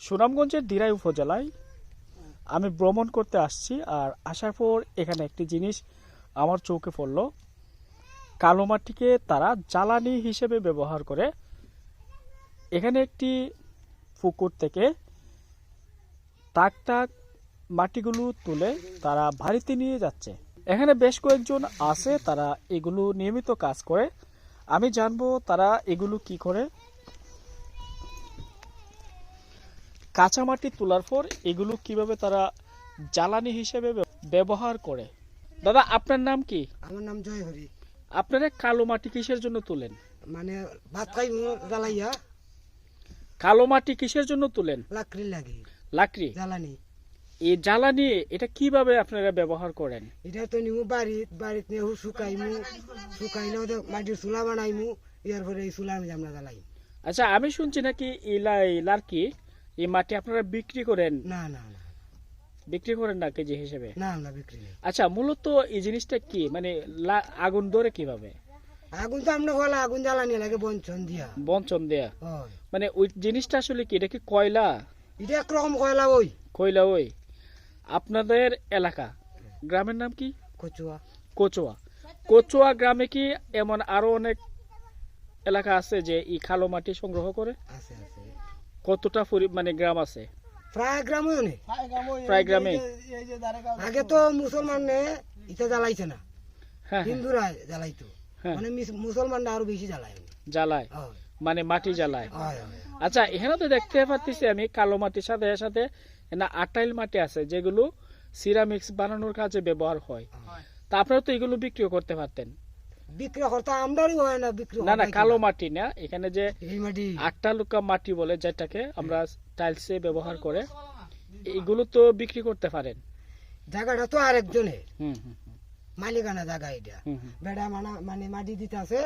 সুনামগঞ্জের দিরাই উপজেলায় আমি ভ্রমণ করতে আসছি আর আসার পর এখানে একটি জিনিস আমার চোখে পড়ল। কালো মাটিকে তারা জ্বালানি হিসেবে ব্যবহার করে। এখানে একটি পুকুর থেকে টাক টাক মাটিগুলো তুলে তারা বাড়িতে নিয়ে যাচ্ছে। এখানে বেশ কয়েকজন আছে, তারা এগুলো নিয়মিত কাজ করে। আমি জানব তারা এগুলো কি করে। কাঁচা মাটি তোলার পর এগুলো কীভাবে তারা জ্বালানি হিসেবে ব্যবহার করে? দাদা আপনার নাম কি? আমার নাম জয় হরি আপনারা কালো মাটি কিসের জন্য তুলেন? মানে ভাত খাই জ্বালাইয়া। কালো মাটি কিসের জন্য তুলেন? লাকড়ি লাগে। লাকড়ি? জ্বালানি। এই জ্বালানি এটা কীভাবে আপনারা ব্যবহার করেন? এটা তো নিমু বাড়িত বাড়িত নিয়ে শুকাইমু শুকাইলে ওদের মাটির চুলা বানাইমু ইয়ার পরে এই চুলা আমি আমরা জ্বালাই। আচ্ছা আমি শুনছি নাকি এই লা- এই লার্কি এই মাটি আপনারা বিক্রি করেন? না না না। বিক্রি করেন না কেজি হিসেবে? না না বিক্রি নেই আচ্ছা মূলত এই জিনিসটা কি? মানে আগুন ধরে কীভাবে? আগুন তো আমরা বলা আগুন জ্বালানি লাগে বঞ্চন দিয়া। বঞ্চন দেয়া। মানে ওই জিনিসটা আসলে কি? এটা কি কয়লা? এটা একরকম কয়লা ওই। কয়লা ওই। আপনাদের এলাকা? গ্রামের নাম কি? কচুয়া। কচুয়া। কচুয়া গ্রামে কি এমন আরও অনেক এলাকা আছে যে এই খালো মাটি সংগ্রহ করে? আছে আছে। কতটা পরি- মানে গ্রাম আছে? প্রায় গ্রামও নেই প্রায় গ্রামে? আগে তো মুসলমান ইটা জ্বালাইছে না। হ্যাঁ হ্যাঁ, হিন্দুরা জ্বালাইতো। হ্যাঁ। মানে মুসলমানরা আরও বেশি জ্বালায়। জ্বালায়? মানে মাটি জ্বালায়? আচ্ছা এখানে তো দেখতে পাচ্ছি আমি কালো মাটির সাথে সাথে না আটাইল মাটি আছে যেগুলো সিরামিক্স বানানোর কাজে ব্যবহার হয়। তা আপনারা তো এগুলো বিক্রিও করতে পারতেন। বিক্রি করতে আমদানি হয় না বিক্রি না না কালো মাটি না এখানে যে এই মাটি? আটটা লুকা মাটি বলে যেটাকে আমরা টাইলসে ব্যবহার করে এগুলো তো বিক্রি করতে পারেন। জায়গাটা তো আরেকজনের। মালিকানা জায়গা এটা। হুম হুম। বেড়া মানা মানে মাটি দিতে আছে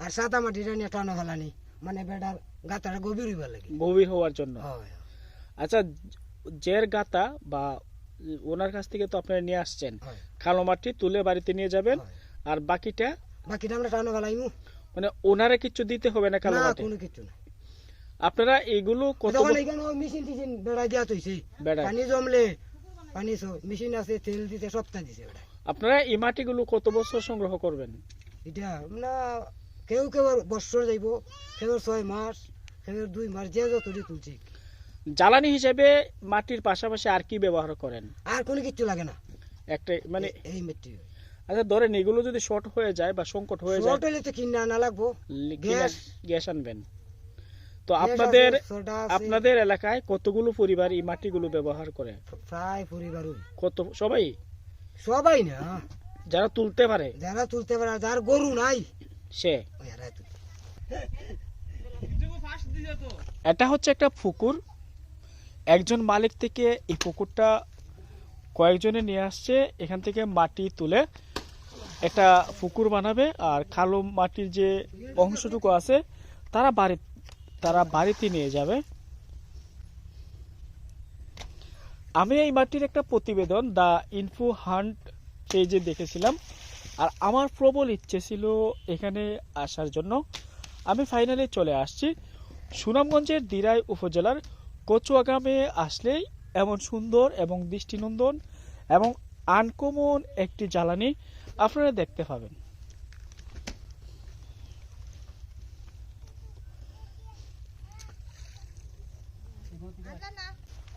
আর সাদা মাটিটা নিয়ে টানো ফেলানি মানে বেড়ার গাতাটা গভীর হইবার লাগে। গভীর হওয়ার জন্য। আচ্ছা জের গাতা বা ওনার কাছ থেকে তো আপনারা নিয়ে আসছেন। কালো মাটি তুলে বাড়িতে নিয়ে যাবেন আর বাকিটা বাকিটা আমরা টানো মানে ওনারা কিছু দিতে হবে না কালো না কোনো কিছু না। আপনারা এইগুলো কত তখন এখানে মেশিন টিশিন বেড়া পানি জমলে পানি মেশিন আছে তেল দিতে সপ্তাহ দিছে বেড়া আপনারা এই মাটিগুলো কত বছর সংগ্রহ করবেন? এটা না কেউ কেউ বছর যাইব কেউ ছয় মাস কেউ দুই মাস যে যতটি তুলছি। জ্বালানি হিসেবে মাটির পাশাপাশি আর কি ব্যবহার করেন? আর কোনো কিছু লাগে না। একটা মানে এই মাটি আচ্ছা ধরেন এগুলো যদি শর্ট হয়ে যায় বা সংকট হয়ে যায় শর্ট হইলে তো কিনা না লাগবো। গ্যাস। গ্যাস আনবেন। তো আপনাদের আপনাদের এলাকায় কতগুলো পরিবার এই মাটিগুলো ব্যবহার করে? প্রায় পরিবার কত সবাই? সবাই না। যারা তুলতে পারে। যারা তুলতে পারে যার গরু নাই সে। এটা হচ্ছে একটা পুকুর। একজন মালিক থেকে এই পুকুরটা কয়েকজনে নিয়ে আসছে। এখান থেকে মাটি তুলে একটা পুকুর বানাবে আর কালো মাটির যে অংশটুকু আছে, তারা বাড়ি তারা বাড়িতে নিয়ে যাবে। আমি এই মাটির একটা প্রতিবেদন, দ্য ইনফো হান্ট পেজে দেখেছিলাম। আর আমার প্রবল ইচ্ছে ছিল এখানে আসার জন্য। আমি ফাইনালি চলে আসছি। সুনামগঞ্জের দিরাই উপজেলার কচুয়া গ্রামে আসলেই এমন সুন্দর এবং দৃষ্টিনন্দন এবং আনকমন একটি জ্বালানি। আপনারা দেখতে পাবেন।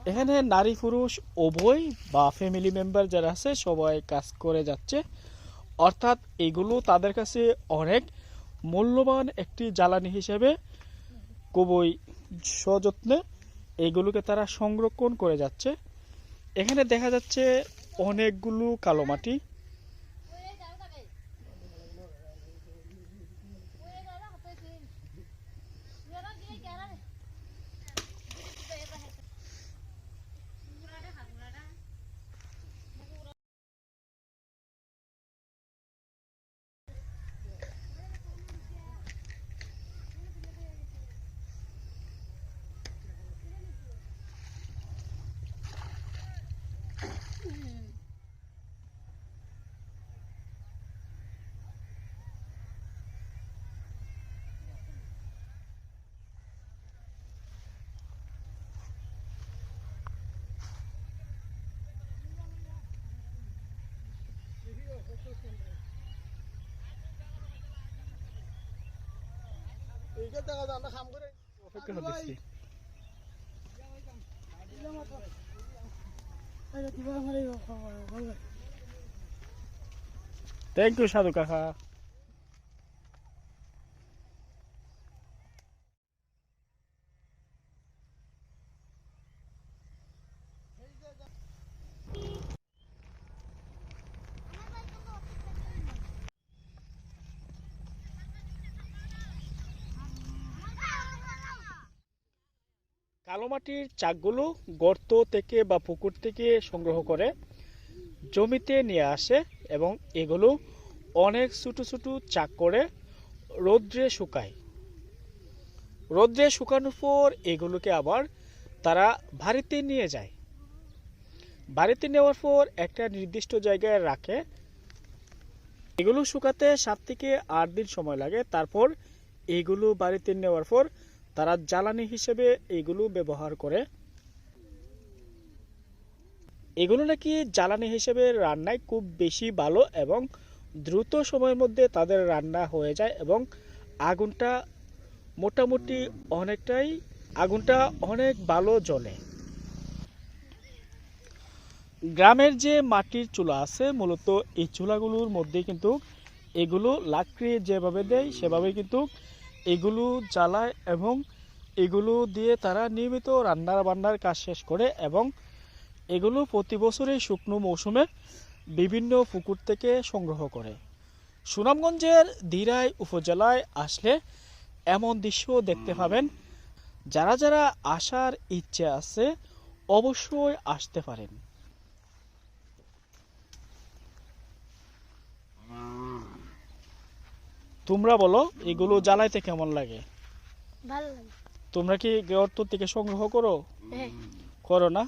এখানে নারী পুরুষ উভয় বা ফ্যামিলি মেম্বার যারা আছে, সবাই কাজ করে যাচ্ছে। অর্থাৎ এগুলো তাদের কাছে অনেক মূল্যবান একটি জ্বালানি হিসেবে খুবই সযত্নে এগুলোকে তারা সংরক্ষণ করে যাচ্ছে। এখানে দেখা যাচ্ছে অনেকগুলো কালো মাটি। থ্যাংক ইউ সাধু কাকা। কালো মাটির চাকগুলো গর্ত থেকে বা পুকুর থেকে সংগ্রহ করে জমিতে নিয়ে আসে এবং এগুলো অনেক ছোটো ছোটো চাক করে রৌদ্রে শুকায়। রৌদ্রে শুকানোর পর এগুলোকে আবার তারা বাড়িতে নিয়ে যায়। বাড়িতে নেওয়ার পর একটা নির্দিষ্ট জায়গায় রাখে। এগুলো শুকাতে সাত থেকে আট দিন সময় লাগে। তারপর এগুলো বাড়িতে নেওয়ার পর তারা জ্বালানি হিসেবে এগুলো ব্যবহার করে। এগুলো নাকি জ্বালানি হিসেবে রান্নায় খুব বেশি ভালো এবং দ্রুত সময়ের মধ্যে তাদের রান্না হয়ে যায় এবং আগুনটা মোটামুটি অনেকটাই, আগুনটা অনেক ভালো জ্বলে। গ্রামের যে মাটির চুলা আছে, মূলত এই চুলাগুলোর মধ্যে কিন্তু এগুলো লাকড়ি যেভাবে দেয়, সেভাবে কিন্তু এগুলো জ্বালায় এবং এগুলো দিয়ে তারা নিয়মিত রান্নার বান্নার কাজ শেষ করে এবং এগুলো প্রতি বছরই শুকনো মৌসুমে বিভিন্ন পুকুর থেকে সংগ্রহ করে। সুনামগঞ্জের দিরাই উপজেলায় আসলে এমন দৃশ্য দেখতে পাবেন। যারা যারা আসার ইচ্ছে আছে, অবশ্যই আসতে পারেন। তোমরা বলো এগুলো জ্বালাইতে কেমন লাগে? ভালো লাগে। তোমরা কি গর্ত থেকে সংগ্রহ করো? হ্যাঁ। করো না?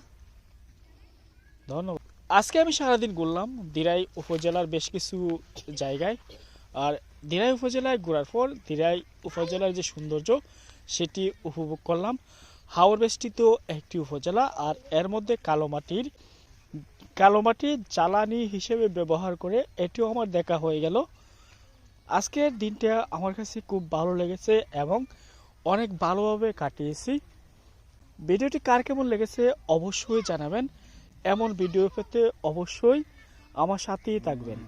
ধন্যবাদ। আজকে আমি সারাদিন ঘুরলাম দিরাই উপজেলার বেশ কিছু জায়গায়। আর দিরাই উপজেলায় ঘোরার পর দিরাই উপজেলার যে সৌন্দর্য সেটি উপভোগ করলাম। হাওর বেষ্টিত একটি উপজেলা আর এর মধ্যে কালোমাটির কালোমাটি জ্বালানি হিসেবে ব্যবহার করে এটিও আমার দেখা হয়ে গেল। আজকের দিনটা আমার কাছে খুব ভালো লেগেছে এবং অনেক ভালোভাবে কাটিয়েছি। ভিডিওটি কার কেমন লেগেছে অবশ্যই জানাবেন। এমন ভিডিও পেতে অবশ্যই আমার সাথেই থাকবেন।